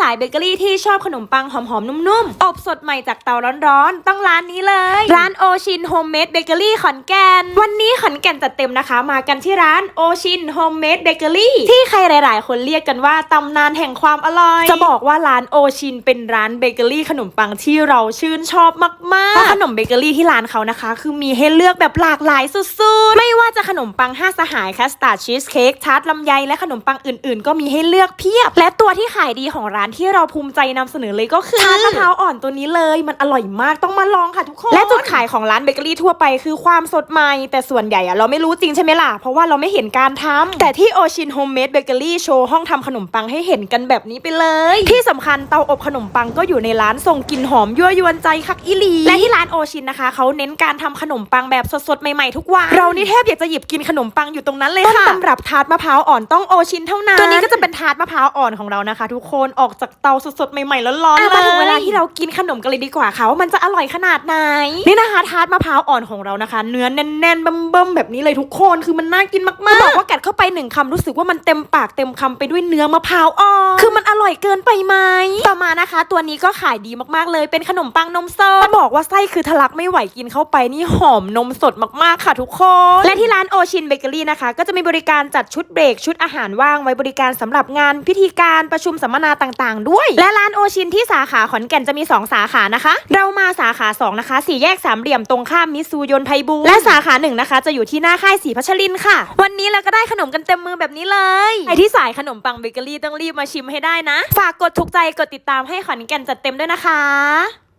สายเบเกอรี่ที่ชอบขนมปังหอมๆ นุ่มๆ อบสดใหม่จากเตาร้อนๆ ต้องร้านนี้เลย ร้านโอชินโฮมเมดเบเกอรี่ขอนแก่น วันนี้ขอนแก่นจัดเต็มนะคะ มากันที่ร้านโอชินโฮมเมดเบเกอรี่ที่ใครหลาย ๆ คนเรียกกันว่าตำนานแห่งความอร่อย จะบอกว่าร้านโอชินเป็นร้านเบเกอรี่ขนมปังที่เราชื่นชอบมากๆเพราะขนมเบเกอรี่ที่ร้านเขานะคะ คือมีให้เลือกแบบหลากหลายสุดๆ ไม่ว่าจะขนมปังห้าสหายคัสตาร์ดชีสเค้กทาร์ตลำไยและขนมปังอื่น ๆ ก็มีให้เลือกเพียบ และตัวที่ขายดีของร้านที่เราภูมิใจนำเสนอเลยก็คือทาร์ตมะพร้าวอ่อนตัวนี้เลย มันอร่อยมากต้องมาลองค่ะทุกคน และจุดขายของร้านเบเกอรี่ทั่วไปคือความสดใหม่ แต่ส่วนใหญ่อะเราไม่รู้จริงใช่ไหมล่ะ เพราะว่าเราไม่เห็นการทำแต่ที่โอชินโฮมเมดเบเกอรี่โชว์ห้องทำขนมปังให้เห็นกันแบบนี้ไปเลย ที่สำคัญเตาอบขนมปังก็อยู่ในร้านส่งกลิ่นหอมยั่วยวนใจคักอีหลี และที่ร้านโอชินนะคะเขาเน้นการทำขนมปังแบบสดๆใหม่ๆทุกวันเรานี่แทบอยากจะหยิบกินขนมปังอยู่ตรงนั้นเลยค่ะต้นตำรับทาร์ตมะพร้าวอ่อนต้องโอชินเท่านั้นตัวนี้ก็จะเป็นทาร์ตมะพร้าวอ่อนของเรานะคะ ทุกคนออกจากเตาสดๆใหม่ๆร้อนๆเลยมาถึงเวลาที่เรากินขนมกันเลยดีกว่าค่ะว่ามันจะอร่อยขนาดไหน นี่นะคะทาร์ตมะพร้าวอ่อนของเรานะคะ เนื้อแน่นๆเบิ่มๆแบบนี้เลยทุกคนคือมันน่ากินมากๆบอกว่ากัดเข้าไปหนึ่งคำรู้สึกว่ามันเต็มปากเต็มคำไปด้วยเนื้อมะพร้าวอ่อนคือมันอร่อยเกินไปไหมต่อมานะคะ ตัวนี้ก็ขายดีมากๆเลยเป็นขนมปังนมสดบอกว่าไส้คือทะลักไม่ไหวกินเข้าไปนี่หอมนมสดมากๆค่ะทุกคนและที่ร้านโอชินเบเกอรี่นะคะ ก็จะมีบริการจัดชุดเบรกชุดอาหารว่างไว้บริการสำหรับงานพิธีการประชุมสัมมนาต่างๆ ด้วย และร้านโอชินที่สาขาขอนแก่นจะมี 2 สาขานะคะ เรามาสาขา 2 นะคะสี่แยกสามเหลี่ยมตรงข้ามมิซูยนไพบูลและสาขาหนึ่งนะคะ จะอยู่ที่หน้าค่ายสีพัชรินค่ะ วันนี้เราก็ได้ขนมกันเต็มมือแบบนี้เลยใครที่สายขนมปังเบเกอรี่ต้องรีบมาชิมให้ได้นะ ฝากกดถูกใจกดติดตามให้ขอนแก่นจัดเต็มด้วยนะคะ